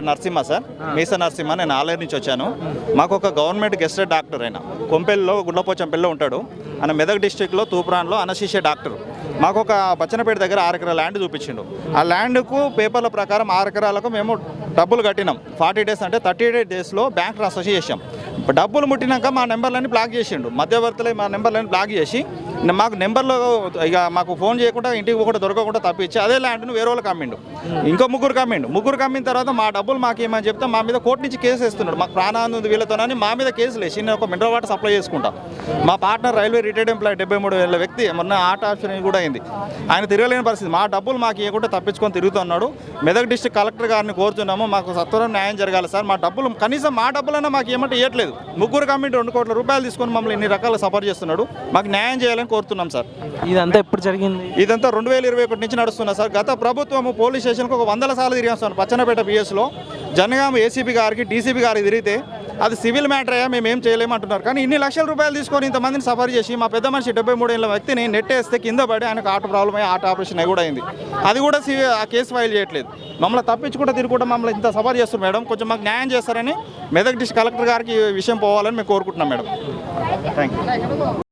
పేరు నరసింహ సార్. మీస నరసింహ నేను ఆలయం నుంచి వచ్చాను. మాకు ఒక గవర్నమెంట్ గెస్ట్ డాక్టర్ ఆయన. కొంపెల్లో గుండపోచంపెల్లో ఉంటాడు. ఆయన మెదక్ డిస్టిక్లో తూప్రాన్లో అనశిషే డాక్టర్. మాకు ఒక బచ్చనపేట దగ్గర ఆరు ఎకరాల ల్యాండ్ చూపించిండు. ఆ ల్యాండ్కు పేపర్ల ప్రకారం ఆరు ఎకరాలకు మేము డబ్బులు కట్టినాం. ఫార్టీ డేస్ అంటే థర్టీ ఎయిట్ డేస్లో బ్యాంక్ ట్రాన్స్ఫర్ చేసాం డబ్బులు ముట్టినాక మా నెంబర్లన్నీ బ్లాక్ చేసిండు. మధ్యవర్తులే మా నెంబర్లన్నీ బ్లాక్ చేసి మాకు నెంబర్లో ఇక మాకు ఫోన్ చేయకుండా ఇంటికి పోకుండా దొరకకుండా తప్పించి అదే ల్యాండ్ను వేరే వాళ్ళకి అమ్మిండు. ఇంకో ముగ్గురు కమ్మిండు ముగ్గురు కమ్మిన తర్వాత మా డబ్బులు మాకు ఏమని చెప్తే మా మీద కోర్టు నుంచి కేసు వేస్తున్నాడు. మాకు ప్రాణాన్ని ఉంది వీళ్ళతోనని మా మీద కేసులు వేసి నేను ఒక మినరల్ వాటర్ సప్లై చేసుకుంటా. మా పార్ట్నర్ రైల్వే రిటైర్డ్ ఎంప్లాయ్ డెబ్బై మూడు వేల వ్యక్తి మొన్న ఆట ఆప్షన్ కూడా అయింది. ఆయన తిరగలేని పరిస్థితి. మా డబ్బులు మాకు ఇవ్వకుండా తప్పించుకొని తిరుగుతున్నాడు. మెదక్ డిస్ట్రిక్ట్ కలెక్టర్ గారిని కోరుతున్నాము. మాకు సత్వరం న్యాయం జరగాలి సార్. మా డబ్బులు కనీసం మా డబ్బులన్నా మాకు ఏమంటే ఇవ్వట్లేదు ముగ్గురు కమిటీ రెండు కోట్ల రూపాయలు తీసుకొని మమ్మల్ని ఇన్ని రకాల సఫర్ చేస్తున్నాడు. మాకు న్యాయం చేయాలని కోరుతున్నాం సార్. ఇదంతా ఎప్పుడు జరిగింది? ఇదంతా రెండు వేల ఇరవై ఒకటి నుంచి నడుస్తున్నా సార్. గత ప్రభుత్వం పోలీస్ స్టేషన్కి ఒక వందల సార్లు తిరిగాం సార్. పచ్చనపేట పిఎస్లో జనగామ ఏసీపీ గారికి డీసీపీ గారికి తిరిగితే అది సివిల్ మ్యాటర్ అయ్యా మేము ఏం చేయలేమంటున్నారు కానీ ఇన్ని లక్షల రూపాయలు తీసుకొని ఇంతమందిని సఫర్ చేసి మా పెద్ద మనిషి డెబ్బై మూడు ఏళ్ళ వ్యక్తిని నెట్టేస్తే కింద పడి ఆయనకు ఆట ప్రాబ్లం అయ్యి ఆట ఆపరేషన్ అయి కూడా అయింది. అది కూడా సివి ఆ కేసు ఫైల్ చేయట్లేదు. మమ్మల్ని తప్పించుకుంటూ తిరుగుకుంటే మమ్మల్ని ఇంత సఫర్ చేస్తారు మేడం. కొంచెం మాకు న్యాయం చేస్తారని మెదక్ డిస్ట్రిక్ట్ కలెక్టర్ గారికి విషయం పోవాలని మేము కోరుకుంటున్నాం మేడం. Thank you